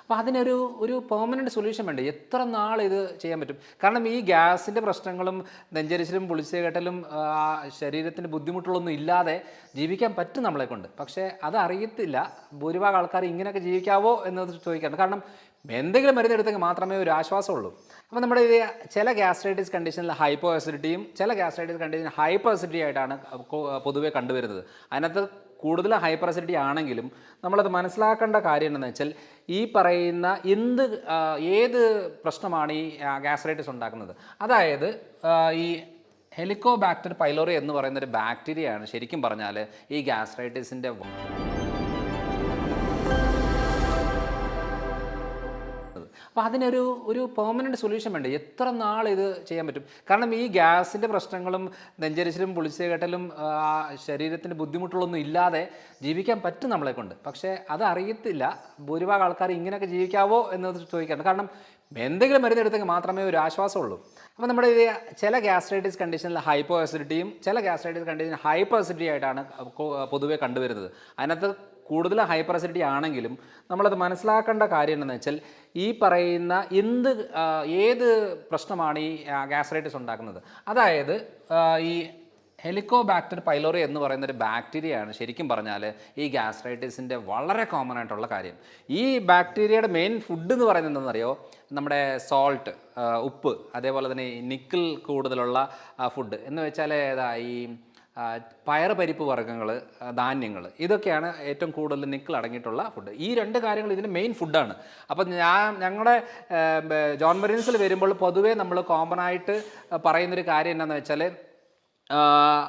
അപ്പോൾ അതിനൊരു ഒരു പെർമനന്റ് സൊല്യൂഷൻ വേണ്ടേ? എത്ര നാൾ ഇത് ചെയ്യാൻ പറ്റും? കാരണം ഈ ഗ്യാസിന്റെ പ്രശ്നങ്ങളും നെഞ്ചരിച്ചിലും പുളിച്ചുകെട്ടലും കേട്ടലും ശരീരത്തിന് ബുദ്ധിമുട്ടുകളൊന്നും ഇല്ലാതെ ജീവിക്കാൻ പറ്റും നമ്മളെ കൊണ്ട് പക്ഷേ അത് ഭൂരിഭാഗം ആൾക്കാർ ഇങ്ങനെയൊക്കെ ജീവിക്കാവോ എന്നത് ചോദിക്കാറുണ്ട്. കാരണം എന്തെങ്കിലും മരുന്ന് എടുത്തെങ്കിൽ മാത്രമേ ഒരു ആശ്വാസമുള്ളൂ. അപ്പോൾ നമ്മുടെ ഇത് ചില ഗ്യാസ്ട്രൈറ്റിസ് കണ്ടീഷനിൽ ഹൈപ്പോ അസിഡിറ്റിയും ചില ഗ്യാസ്ട്രൈറ്റിസ് കണ്ടീഷൻ ഹൈപ്പോ അസിഡിറ്റി ആയിട്ടാണ് പൊതുവെ കണ്ടുവരുന്നത്. അതിനകത്ത് കൂടുതൽ ഹൈപ്പർ അസിഡിറ്റി ആണെങ്കിലും നമ്മളത് മനസ്സിലാക്കേണ്ട കാര്യം എന്താണെന്ന് വെച്ചാൽ ഈ പറയുന്ന എന്ത് ഏത് പ്രശ്നമാണ് ഈ ഗ്യാസ്ട്രൈറ്റിസ് ഉണ്ടാക്കുന്നത്? അതായത് ഈ ഹെലിക്കോബാക്ടർ പൈലോറി എന്ന് പറയുന്ന ഒരു ബാക്ടീരിയയാണ് ശരിക്കും പറഞ്ഞാൽ ഈ ഗ്യാസ്ട്രൈറ്റിസിന്റെ അപ്പോൾ അതിനൊരു ഒരു പെർമനന്റ് സൊല്യൂഷൻ വേണ്ടേ? എത്ര നാൾ ഇത് ചെയ്യാൻ പറ്റും? കാരണം ഈ ഗ്യാസിന്റെ പ്രശ്നങ്ങളും നെഞ്ചരിച്ചിലും പുളിച്ചുകെട്ടലും ശരീരത്തിന് ബുദ്ധിമുട്ടുകളൊന്നും ഇല്ലാതെ ജീവിക്കാൻ പറ്റും നമ്മളെ കൊണ്ട്. പക്ഷേ അത് അറിയത്തില്ല. ഭൂരിഭാഗം ആൾക്കാർ ഇങ്ങനെയൊക്കെ ജീവിക്കാവോ എന്ന് ചോദിക്കാറുണ്ട്. കാരണം എന്തെങ്കിലും മരുന്ന് എടുത്തെങ്കിൽ മാത്രമേ ഒരു ആശ്വാസമുള്ളൂ. അപ്പോൾ നമ്മുടെ ഇത് ചില ഗ്യാസ്ട്രൈറ്റിസ് കണ്ടീഷനിൽ ഹൈപ്പോ ആസിഡിറ്റിയും ചില ഗ്യാസ്ട്രൈറ്റിസ് കണ്ടീഷൻ ഹൈപ്പോ ആസിഡിറ്റി ആയിട്ടാണ് പൊതുവെ കണ്ടുവരുന്നത്. അതിനകത്ത് കൂടുതൽ ഹൈപ്പർ അസിഡിറ്റി ആണെങ്കിലും നമ്മളത് മനസ്സിലാക്കേണ്ട കാര്യം എന്താണെന്ന് വെച്ചാൽ ഈ പറയുന്ന എന്ത് ഏത് പ്രശ്നമാണ് ഈ ഗ്യാസ്ട്രൈറ്റിസ് ഉണ്ടാക്കുന്നത്? അതായത് ഈ ഹെലിക്കോബാക്ടർ പൈലോറി എന്ന് പറയുന്ന ഒരു ബാക്ടീരിയയാണ് ശരിക്കും പറഞ്ഞാൽ ഈ ഗ്യാസ്ട്രൈറ്റിസിന്റെ വളരെ കോമൺ ആയിട്ടുള്ള കാര്യം. ഈ ബാക്ടീരിയയുടെ മെയിൻ ഫുഡ് എന്ന് പറയുന്നത് എന്താണെന്നറിയോ? നമ്മുടെ സോൾട്ട് ഉപ്പ് അതേപോലെ തന്നെ നിക്കിൾ കൂടുതലുള്ള ഫുഡ് എന്ന് വെച്ചാൽ ഏതാ? ഈ ആ, പയറ് പരിപ്പ് വർഗങ്ങൾ ധാന്യങ്ങൾ. ഇതൊക്കെയാണ് ഏറ്റവും കൂടുതൽ നിക്കിൾ അടങ്ങിയിട്ടുള്ള ഫുഡ് ഈ രണ്ട് കാര്യങ്ങൾ ഇതിന് മെയിൻ ഫുഡാണ് അപ്പം ഞാൻ ഞങ്ങളുടെ ജോൺ മരീൻസിൽ വരുമ്പോൾ പൊതുവേ നമ്മൾ കോമൺ ആയിട്ട് പറയുന്നൊരു കാര്യം എന്താണെന്ന് വെച്ചാൽ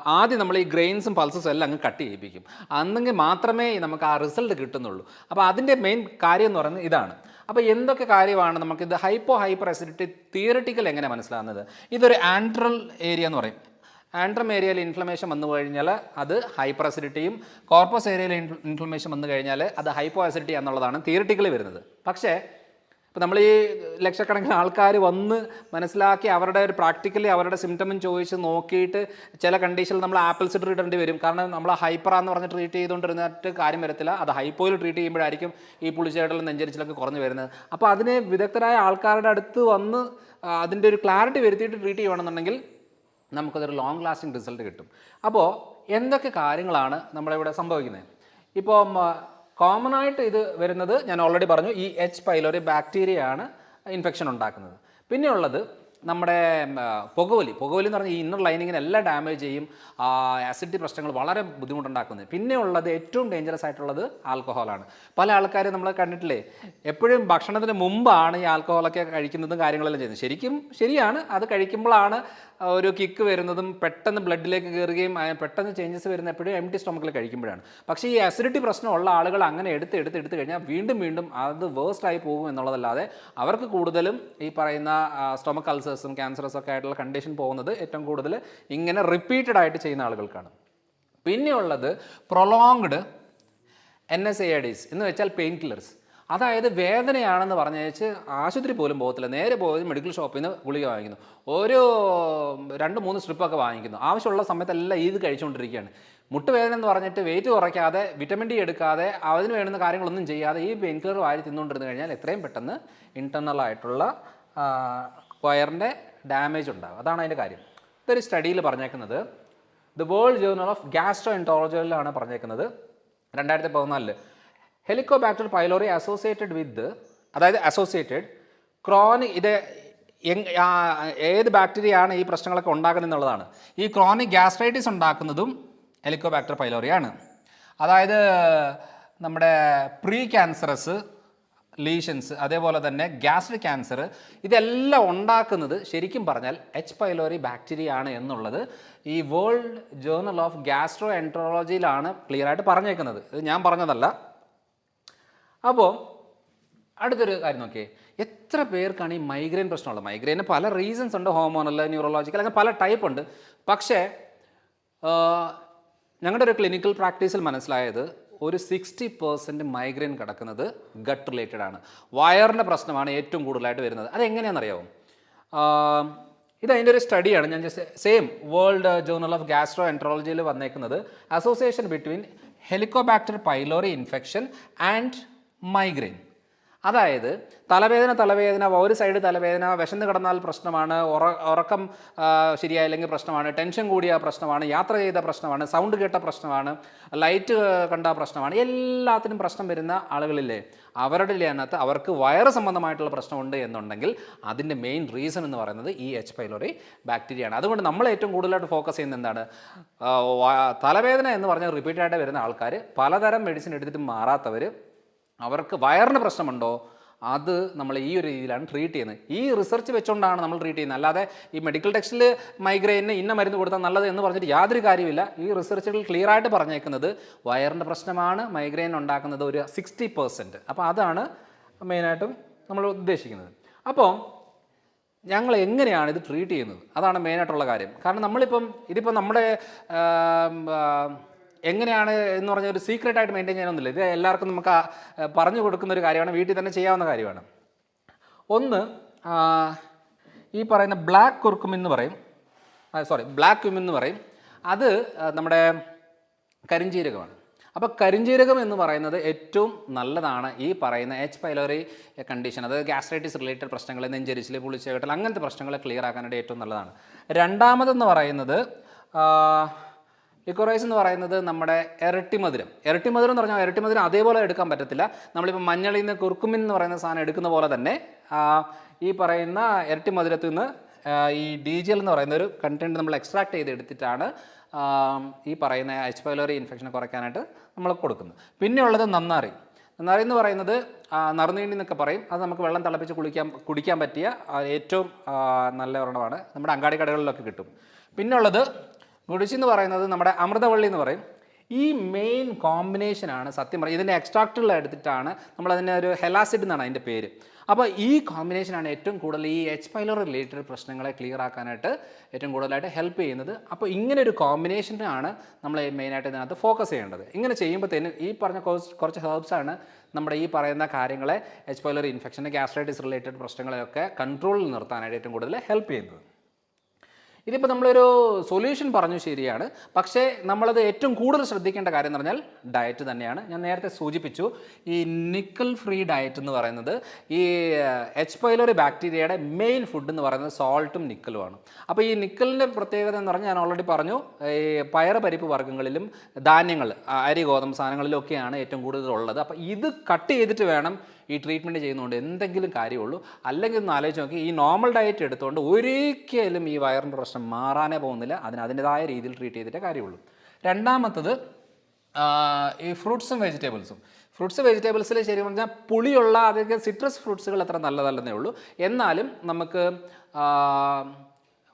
ആദ്യം നമ്മൾ ഈ ഗ്രെയിൻസും പൾസസും എല്ലാം അങ്ങ് കട്ട് ചെയ്യിപ്പിക്കും. അന്നെങ്കിൽ മാത്രമേ നമുക്ക് ആ റിസൾട്ട് കിട്ടുന്നുള്ളൂ. അപ്പോൾ അതിന്റെ മെയിൻ കാര്യം എന്ന് പറയുന്നത് ഇതാണ്. അപ്പോൾ എന്തൊക്കെ കാര്യമാണ് നമുക്കിത് ഹൈപ്പോ ഹൈപ്പർ അസിഡിറ്റി തിയറിറ്റിക്കൽ എങ്ങനെ മനസ്സിലാകുന്നത് ഇതൊരു ആൻട്രൽ ഏരിയ എന്ന് പറയും. ആൻട്രം ഏരിയയിൽ ഇൻഫ്ലമേഷൻ വന്നു കഴിഞ്ഞാൽ അത് ഹൈപ്പർ അസിഡിറ്റിയും കോർപ്പസ് ഏരിയയിൽ ഇൻഫ്ലമേഷൻ വന്നു കഴിഞ്ഞാൽ അത് ഹൈപ്പോ അസിഡിറ്റി എന്നുള്ളതാണ് തിയറിറ്റിക്കലി വരുന്നത്. പക്ഷേ ഇപ്പോൾ നമ്മൾ ഈ ലക്ഷക്കണക്കിന് ആൾക്കാർ വന്ന് മനസ്സിലാക്കി അവരുടെ ഒരു പ്രാക്ടിക്കലി അവരുടെ സിംറ്റമും ചോദിച്ച് നോക്കിയിട്ട് ചില കണ്ടീഷനിൽ നമ്മൾ ആപ്പിൾ സിഡർ വരും. കാരണം നമ്മൾ ഹൈപ്പറാന്ന് പറഞ്ഞ് ട്രീറ്റ് ചെയ്തുകൊണ്ടിരുന്നിട്ട് കാര്യം വരത്തില്ല. അത് ഹൈപ്പോയിൽ ട്രീറ്റ് ചെയ്യുമ്പോഴായിരിക്കും ഈ പുളിച്ചേടലും നെഞ്ചരിച്ചിലൊക്കെ കുറഞ്ഞു വരുന്നത്. അപ്പോൾ അതിന് വിദഗ്ധരായ ആൾക്കാരുടെ അടുത്ത് വന്ന് അതിന്റെ ഒരു ക്ലാരിറ്റി വരുത്തിയിട്ട് ട്രീറ്റ് ചെയ്യണമെന്നുണ്ടെങ്കിൽ നമുക്കതൊരു ലോങ് ലാസ്റ്റിംഗ് റിസൾട്ട് കിട്ടും. അപ്പോൾ എന്തൊക്കെ കാര്യങ്ങളാണ് നമ്മളിവിടെ സംഭവിക്കുന്നത്? ഇപ്പോൾ കോമൺ ആയിട്ട് ഇത് വരുന്നത് ഞാൻ ഓൾറെഡി പറഞ്ഞു ഈ എച്ച് പൈലോറി ബാക്ടീരിയയാണ് ഇൻഫെക്ഷൻ ഉണ്ടാക്കുന്നത്. പിന്നെ ഉള്ളത് നമ്മുടെ പുകവലി. പുകവലി എന്ന് പറഞ്ഞാൽ ഈ ഇന്നർ ലൈനിങ്ങിന് എല്ലാം ഡാമേജ് ചെയ്യും. ആസിഡിറ്റി പ്രശ്നങ്ങൾ വളരെ ബുദ്ധിമുട്ടുണ്ടാക്കുന്നത്. പിന്നെ ഉള്ളത് ഏറ്റവും ഡേഞ്ചറസ് ആയിട്ടുള്ളത് ആൽക്കഹോളാണ് പല ആൾക്കാരും നമ്മൾ കണ്ടിട്ടില്ലേ? എപ്പോഴും ഭക്ഷണത്തിന് മുമ്പാണ് ഈ ആൽക്കഹോളൊക്കെ കഴിക്കുന്നതും കാര്യങ്ങളെല്ലാം ചെയ്യുന്നത്. ശരിക്കും ശരിയാണ്. അത് കഴിക്കുമ്പോഴാണ് ഒരു കിക്ക് വരുന്നതും പെട്ടെന്ന് ബ്ലഡിലേക്ക് കയറുകയും പെട്ടെന്ന് ചേഞ്ചസ് വരുന്ന എപ്പോഴും എം ടി സ്റ്റൊമക്കിൽ കഴിക്കുമ്പോഴാണ്. പക്ഷേ ഈ അസിഡിറ്റി പ്രശ്നമുള്ള ആളുകൾ അങ്ങനെ എടുത്ത് എടുത്ത് എടുത്ത് കഴിഞ്ഞാൽ വീണ്ടും വീണ്ടും അത് വേഴ്സ്റ്റായി പോകും എന്നുള്ളതല്ലാതെ അവർക്ക് കൂടുതലും ഈ പറയുന്ന സ്റ്റൊമക് അൾസേഴ്സും ക്യാൻസറസും ഒക്കെ ആയിട്ടുള്ള കണ്ടീഷൻ പോകുന്നത് ഏറ്റവും കൂടുതൽ ഇങ്ങനെ റിപ്പീറ്റഡ് ആയിട്ട് ചെയ്യുന്ന ആളുകൾക്കാണ്. പിന്നെയുള്ളത് prolonged N S A Ds എന്ന് വെച്ചാൽ പെയിൻ കില്ലേഴ്സ് അതായത് വേദനയാണെന്ന് പറഞ്ഞേച്ച് ആശുപത്രി പോലും പോകത്തില്ല. നേരെ പോയി മെഡിക്കൽ ഷോപ്പിൽ നിന്ന് ഗുളിക വാങ്ങിക്കുന്നു. ഒരു രണ്ട് മൂന്ന് സ്ട്രിപ്പൊക്കെ വാങ്ങിക്കുന്നു. ആവശ്യമുള്ള സമയത്തെല്ലാം ഇത് കഴിച്ചുകൊണ്ടിരിക്കുകയാണ്. മുട്ടുവേദന എന്ന് പറഞ്ഞിട്ട് വെയിറ്റ് കുറയ്ക്കാതെ വിറ്റമിൻ ഡി എടുക്കാതെ അതിന് വേണ്ടുന്ന കാര്യങ്ങളൊന്നും ചെയ്യാതെ ഈ പെയിൻ കില്ലർ വാരി തിന്നുകൊണ്ടിരുന്നു കഴിഞ്ഞാൽ എത്രയും പെട്ടെന്ന് ഇന്റർണൽ ആയിട്ടുള്ള വയറിന്റെ ഡാമേജ് ഉണ്ടാകും അതാണ് അതിന്റെ കാര്യം. ഇതൊരു സ്റ്റഡിയിൽ പറഞ്ഞേക്കുന്നത്. The world journal of gastro എൻട്രോളജിയിലാണ് പറഞ്ഞേക്കുന്നത്. രണ്ടായിരത്തി പതിനാലിൽ ഹെലിക്കോബാക്ടർ പൈലോറി അസോസിയേറ്റഡ് വിത്ത് അതായത് അസോസിയേറ്റഡ് ക്രോണിക് ഇത് ഏത് ബാക്ടീരിയയാണ് ഈ പ്രശ്നങ്ങളൊക്കെ ഉണ്ടാക്കുന്നത് എന്നുള്ളതാണ്. ഈ ക്രോണിക് ഗ്യാസ്ട്രൈറ്റിസ് ഉണ്ടാക്കുന്നതും ഹെലിക്കോബാക്ടർ പൈലോറിയാണ് അതായത് നമ്മുടെ പ്രീ ക്യാൻസറസ് ലീഷൻസ് അതേപോലെ തന്നെ ഗ്യാസ്ട്രിക് ക്യാൻസർ ഇതെല്ലാം ഉണ്ടാക്കുന്നത് ശരിക്കും പറഞ്ഞാൽ എച്ച് പൈലോറി ബാക്ടീരിയ ആണ് എന്നുള്ളത് ഈ വേൾഡ് ജേർണൽ ഓഫ് ഗ്യാസ്ട്രോ എൻട്രോളജിയിലാണ് ക്ലിയർ ആയിട്ട് പറഞ്ഞേക്കുന്നത്. ഇത് ഞാൻ പറഞ്ഞതല്ല. അപ്പോൾ അടുത്തൊരു കാര്യം നോക്കിയേ. എത്ര പേർക്കാണ് ഈ മൈഗ്രെയിൻ പ്രശ്നമുള്ളത്? മൈഗ്രെയിന് പല റീസൺസ് ഉണ്ട് ഹോമോണൽ ന്യൂറോളജിക്കൽ അങ്ങനെ പല ടൈപ്പ് ഉണ്ട്. പക്ഷേ ഞങ്ങളുടെ ഒരു ക്ലിനിക്കൽ പ്രാക്ടീസിൽ മനസ്സിലായത് ഒരു സിക്സ്റ്റി പെർസെന്റ് മൈഗ്രെയിൻ കിടക്കുന്നത് ഗട്ട് റിലേറ്റഡ് ആണ്. വയറിന്റെ പ്രശ്നമാണ് ഏറ്റവും കൂടുതലായിട്ട് വരുന്നത്. അതെങ്ങനെയാണെന്നറിയാമോ ആം, ഇത് അതിന്റെ ഒരു സ്റ്റഡിയാണ് ഞാൻ same world journal of gastro എൻട്രോളജിയിൽ വന്നേക്കുന്നത്. Association between helicobacter pylori infection and migraine അതായത് തലവേദന തലവേദന ഒരു സൈഡ് തലവേദന വിശന്ന് കിടന്നാൽ പ്രശ്നമാണ് ഉറ ഉറക്കം ശരിയായില്ലെങ്കിൽ പ്രശ്നമാണ് ടെൻഷൻ കൂടിയ പ്രശ്നമാണ് യാത്ര ചെയ്ത പ്രശ്നമാണ് സൗണ്ട് കേട്ട പ്രശ്നമാണ് ലൈറ്റ് കണ്ട പ്രശ്നമാണ് എല്ലാത്തിനും പ്രശ്നം വരുന്ന ആളുകളില്ലേ? അവരുടെ അതിനകത്ത് അവർക്ക് വയറ് സംബന്ധമായിട്ടുള്ള പ്രശ്നമുണ്ട് എന്നുണ്ടെങ്കിൽ അതിന്റെ മെയിൻ റീസൺ എന്ന് പറയുന്നത് ഈ എച്ച് പൈലോറി ബാക്ടീരിയയാണ് അതുകൊണ്ട് നമ്മൾ ഏറ്റവും കൂടുതലായിട്ട് ഫോക്കസ് ചെയ്യുന്നത് എന്താണ്? തലവേദന എന്ന് പറഞ്ഞാൽ റിപ്പീറ്റഡായിട്ട് വരുന്ന ആൾക്കാർ പലതരം മെഡിസിൻ എടുത്തിട്ട് മാറാത്തവർ അവർക്ക് വയറിന് പ്രശ്നമുണ്ടോ അത് നമ്മൾ ഈ ഒരു രീതിയിലാണ് ട്രീറ്റ് ചെയ്യുന്നത്. ഈ റിസർച്ച് വെച്ചുകൊണ്ടാണ് നമ്മൾ ട്രീറ്റ് ചെയ്യുന്നത്. അല്ലാതെ ഈ മെഡിക്കൽ ടെക്സ്റ്റിൽ മൈഗ്രെയിന് ഇന്ന മരുന്ന് കൊടുത്താൽ നല്ലത് എന്ന് പറഞ്ഞിട്ട് യാതൊരു കാര്യമില്ല ഈ റിസർച്ചുകൾ ക്ലിയർ ആയിട്ട് പറഞ്ഞേക്കുന്നത് വയറിന്റെ പ്രശ്നമാണ് മൈഗ്രെയിൻ ഉണ്ടാക്കുന്നത് ഒരു സിക്സ്റ്റി പെർസെന്റ് അപ്പോൾ അതാണ് മെയിനായിട്ടും നമ്മൾ ഉദ്ദേശിക്കുന്നത്. അപ്പോൾ ഞങ്ങൾ എങ്ങനെയാണ് ഇത് ട്രീറ്റ് ചെയ്യുന്നത്? അതാണ് മെയിനായിട്ടുള്ള കാര്യം. കാരണം നമ്മളിപ്പം ഇതിപ്പോൾ നമ്മുടെ എങ്ങനെയാണ് എന്ന് പറഞ്ഞ ഒരു സീക്രട്ട് ആയിട്ട് മെയിന്റെയിൻ ചെയ്യാനൊന്നുമില്ല ഇത് എല്ലാവർക്കും നമുക്ക് പറഞ്ഞു കൊടുക്കുന്ന ഒരു കാര്യമാണ് വീട്ടിൽ തന്നെ ചെയ്യാവുന്ന കാര്യമാണ്. ഒന്ന് ഈ പറയുന്ന ബ്ലാക്ക് കുർക്കും എന്ന് പറയും. സോറി ബ്ലാക്ക് ക്യൂം എന്ന് പറയും. അത് നമ്മുടെ കരിഞ്ചീരകമാണ്. അപ്പോൾ കരിഞ്ചീരകം എന്ന് പറയുന്നത് ഏറ്റവും നല്ലതാണ് ഈ പറയുന്ന എച്ച് പൈലോറി കണ്ടീഷൻ അത് ഗ്യാസ്ട്രൈറ്റിസ് റിലേറ്റഡ് പ്രശ്നങ്ങൾ നെഞ്ചരിച്ചിൽ പുളിച്ചേട്ടൽ അങ്ങനത്തെ പ്രശ്നങ്ങളെ ക്ലിയർ ആക്കാനായിട്ട് ഏറ്റവും നല്ലതാണ്. രണ്ടാമതെന്ന് പറയുന്നത് ലിക്കോറൈസ് എന്ന് പറയുന്നത് നമ്മുടെ ഇരട്ടി മധുരം. ഇരട്ടി മധുരം എന്ന് പറഞ്ഞാൽ ഇരട്ടി മധുരം അതേപോലെ എടുക്കാൻ പറ്റത്തില്ല. നമ്മളിപ്പോൾ മഞ്ഞളിൽ നിന്ന് കുറുക്കുമിൻ എന്ന് പറയുന്ന സാധനം എടുക്കുന്ന പോലെ തന്നെ ഈ പറയുന്ന ഇരട്ടി മധുരത്തിൽ നിന്ന് ഈ ഡി ജി എൽ എന്ന് പറയുന്ന ഒരു കണ്ടന്റ് നമ്മൾ എക്സ്ട്രാക്ട് ചെയ്ത് എടുത്തിട്ടാണ് ഈ പറയുന്ന എച്ച് പൈലോറി ഇൻഫെക്ഷൻ കുറയ്ക്കാനായിട്ട് നമ്മൾ കൊടുക്കുന്നത്. പിന്നെ ഉള്ളത് നന്നാറി. നന്നാറി എന്ന് പറയുന്നത് നറുനീണ്ടി എന്നൊക്കെ പറയും. അത് നമുക്ക് വെള്ളം തിളപ്പിച്ച് കുളിക്കാൻ കുടിക്കാൻ പറ്റിയ ഏറ്റവും നല്ല ഒരെണ്ണമാണ്. നമ്മുടെ അങ്ങാടി കടകളിലൊക്കെ കിട്ടും. പിന്നെ ഗുഡിച്ചി എന്ന് പറയുന്നത് നമ്മുടെ അമൃതവള്ളി എന്ന് പറയും. ഈ മെയിൻ കോമ്പിനേഷനാണ് സത്യം പറയും ഇതിന്റെ എക്സ്ട്രാക്റ്റുകൾ എടുത്തിട്ടാണ് നമ്മളതിന്റെ ഒരു ഹെലാസിഡ് എന്നാണ് അതിന്റെ പേര്. അപ്പോൾ ഈ കോമ്പിനേഷനാണ് ഏറ്റവും കൂടുതൽ ഈ എച്ച് പൈലോ റിലേറ്റഡ് പ്രശ്നങ്ങളെ ക്ലിയർ ആക്കാനായിട്ട് ഏറ്റവും കൂടുതലായിട്ട് ഹെൽപ്പ് ചെയ്യുന്നത്. അപ്പോൾ ഇങ്ങനെ ഒരു കോമ്പിനേഷനാണ് നമ്മൾ മെയിനായിട്ട് ഇതിനകത്ത് ഫോക്കസ് ചെയ്യേണ്ടത്. ഇങ്ങനെ ചെയ്യുമ്പോഴത്തേനും ഈ പറഞ്ഞ കുറച്ച് കുറച്ച് ഹെർബ്സ് ആണ് നമ്മുടെ ഈ പറയുന്ന കാര്യങ്ങളെ H pylori infection gastritis related പ്രശ്നങ്ങളെയൊക്കെ കൺട്രോളിൽ നിർത്താനായിട്ട് ഏറ്റവും കൂടുതൽ ഹെൽപ്പ് ചെയ്യുന്നത്. ഇതിപ്പോൾ നമ്മളൊരു സൊല്യൂഷൻ പറഞ്ഞു ശരിയാണ്. പക്ഷേ നമ്മളത് ഏറ്റവും കൂടുതൽ ശ്രദ്ധിക്കേണ്ട കാര്യം എന്ന് പറഞ്ഞാൽ ഡയറ്റ് തന്നെയാണ്. ഞാൻ നേരത്തെ സൂചിപ്പിച്ചു ഈ നിക്കൽ ഫ്രീ ഡയറ്റ് എന്ന് പറയുന്നത് ഈ എച്ച് പൈലോറി ബാക്ടീരിയയുടെ മെയിൻ ഫുഡ് എന്ന് പറയുന്നത് സോൾട്ടും നിക്കലുമാണ് അപ്പോൾ ഈ നിക്കലിന്റെ പ്രത്യേകത എന്ന് പറഞ്ഞാൽ ഞാൻ ഓൾറെഡി പറഞ്ഞു ഈ പയറ് പരിപ്പ് വർഗങ്ങളിലും ധാന്യങ്ങൾ അരി ഗോതമ്പ് സാധനങ്ങളിലൊക്കെയാണ് ഏറ്റവും കൂടുതൽ ഉള്ളത്. അപ്പോൾ ഇത് കട്ട് ചെയ്തിട്ട് വേണം ഈ ട്രീറ്റ്മെന്റ് ചെയ്യുന്നതുകൊണ്ട് എന്തെങ്കിലും കാര്യമുള്ളൂ. അല്ലെങ്കിൽ ഒന്ന് ആലോചിച്ച് നോക്കി ഈ നോർമൽ ഡയറ്റ് എടുത്തുകൊണ്ട് ഒരിക്കലും ഈ വയറിന്റെ പ്രശ്നം മാറാനേ പോകുന്നില്ല. അതിന് അതിന്റെതായ രീതിയിൽ ട്രീറ്റ് ചെയ്തിട്ടേ കാര്യമുള്ളൂ. രണ്ടാമത്തത് ഈ ഫ്രൂട്ട്സും വെജിറ്റബിൾസും ഫ്രൂട്ട്സ് വെജിറ്റബിൾസിൽ ശരി പറഞ്ഞാൽ പുളിയുള്ള അതൊക്കെ സിട്രസ് ഫ്രൂട്ട്സുകൾ അത്ര നല്ലതല്ലെന്നേ ഉള്ളൂ. എന്നാലും നമുക്ക്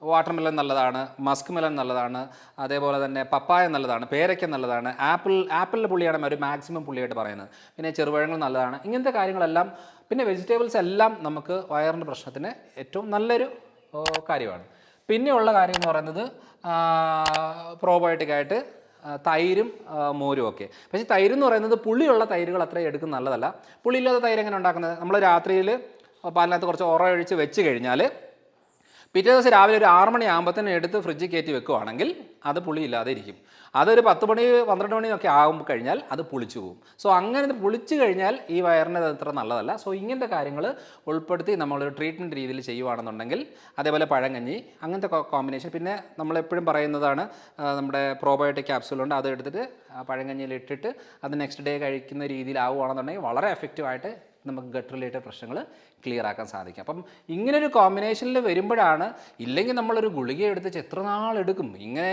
വാട്ടർ മെലൺ നല്ലതാണ് മസ്ക് മെലൺ നല്ലതാണ് അതേപോലെ തന്നെ പപ്പായ നല്ലതാണ് പേരയ്ക്ക നല്ലതാണ് ആപ്പിൾ ആപ്പിളിന്റെ പുള്ളിയാണ് ഒരു മാക്സിമം പുള്ളിയായിട്ട് പറയുന്നത്. പിന്നെ ചെറുപഴങ്ങൾ നല്ലതാണ്. ഇങ്ങനത്തെ കാര്യങ്ങളെല്ലാം പിന്നെ വെജിറ്റബിൾസ് എല്ലാം നമുക്ക് വയറിന്റെ പ്രശ്നത്തിന് ഏറ്റവും നല്ലൊരു കാര്യമാണ്. പിന്നെയുള്ള കാര്യം എന്ന് പറയുന്നത് പ്രോബയോട്ടിക്കായിട്ട് തൈരും മോരും ഒക്കെ. പക്ഷേ തൈര് എന്ന് പറയുന്നത് പുളിയുള്ള തൈരുകൾ അത്രയും എടുക്കുന്ന നല്ലതല്ല. പുളിയില്ലാത്ത തൈര് എങ്ങനെ ഉണ്ടാക്കുന്നത്? നമ്മൾ രാത്രിയിൽ പാലിനകത്ത് കുറച്ച് ഉറ ഒഴിച്ച് വെച്ച് കഴിഞ്ഞാൽ പിറ്റേ ദിവസം രാവിലെ ഒരു ആറ് മണി ആകുമ്പോഴത്തേനും എടുത്ത് ഫ്രിഡ്ജിൽ കയറ്റി വെക്കുവാണെങ്കിൽ അത് പുളിയില്ലാതെ ഇരിക്കും. അതൊരു പത്ത് മണി പന്ത്രണ്ട് മണിയൊക്കെ ആകുമ്പോൾ കഴിഞ്ഞാൽ അത് പുളിച്ചു പോകും സോ അങ്ങനെ പുളിച്ചു കഴിഞ്ഞാൽ ഈ വയറിന് അത് അത്ര നല്ലതല്ല. സോ ഇങ്ങനത്തെ കാര്യങ്ങൾ ഉൾപ്പെടുത്തി നമ്മളൊരു ട്രീറ്റ്മെന്റ് രീതിയിൽ ചെയ്യുവാണെന്നുണ്ടെങ്കിൽ അതേപോലെ പഴങ്കഞ്ഞി അങ്ങനത്തെ കോമ്പിനേഷൻ പിന്നെ നമ്മളെപ്പോഴും പറയുന്നതാണ് നമ്മുടെ പ്രോബയോട്ടിക് ക്യാപ്സൂളുണ്ട് അത് എടുത്തിട്ട് പഴങ്കഞ്ഞിയിൽ ഇട്ടിട്ട് അത് നെക്സ്റ്റ് ഡേ കഴിക്കുന്ന രീതിയിലാവുകയാണെന്നുണ്ടെങ്കിൽ വളരെ എഫക്റ്റീവായിട്ട് നമുക്ക് ഗട്ട് റിലേറ്റഡ് പ്രശ്നങ്ങൾ ക്ലിയർ ആക്കാൻ സാധിക്കും. അപ്പം ഇങ്ങനൊരു കോമ്പിനേഷനിൽ വരുമ്പോഴാണ് ഇല്ലെങ്കിൽ നമ്മളൊരു ഗുളിക എടുത്ത് എത്ര നാളെടുക്കും ഇങ്ങനെ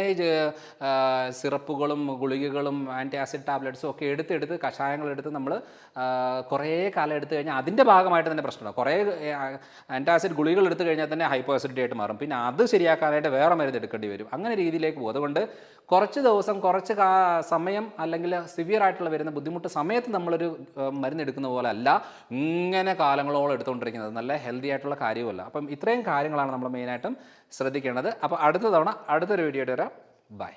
സിറപ്പുകളും ഗുളികകളും ആന്റി ആസിഡ് ടാബ്ലറ്റ്സും ഒക്കെ എടുത്തെടുത്ത് കഷായങ്ങൾ എടുത്ത് നമ്മൾ കുറേ കാലം എടുത്തു കഴിഞ്ഞാൽ അതിന്റെ ഭാഗമായിട്ട് തന്നെ പ്രശ്നമാണ് കുറേ ആന്റി ആസിഡ് ഗുളികൾ എടുത്തു കഴിഞ്ഞാൽ തന്നെ ഹൈപ്പോ ആസിഡിറ്റി ആയിട്ട് മാറും. പിന്നെ അത് ശരിയാക്കാനായിട്ട് വേറെ മരുന്ന് എടുക്കേണ്ടി വരും. അങ്ങനെ രീതിയിലേക്ക് പോകും അതുകൊണ്ട് കുറച്ച് ദിവസം കുറച്ച് സമയം അല്ലെങ്കിൽ സിവിയർ ആയിട്ടുള്ള വരുന്ന ബുദ്ധിമുട്ട് സമയത്ത് നമ്മളൊരു മരുന്നെടുക്കുന്ന പോലെ അല്ല ഇങ്ങനെ കാലങ്ങളോളം എടുത്തുകൊണ്ടിരിക്കുന്നത്. നല്ല ഹെൽത്തി ആയിട്ടുള്ള കാര്യമല്ല അപ്പം ഇത്രയും കാര്യങ്ങളാണ് നമ്മൾ മെയിനായിട്ടും ശ്രദ്ധിക്കേണ്ടത്. അപ്പോൾ അടുത്ത തവണ അടുത്തൊരു വീഡിയോ വരാം. ബൈ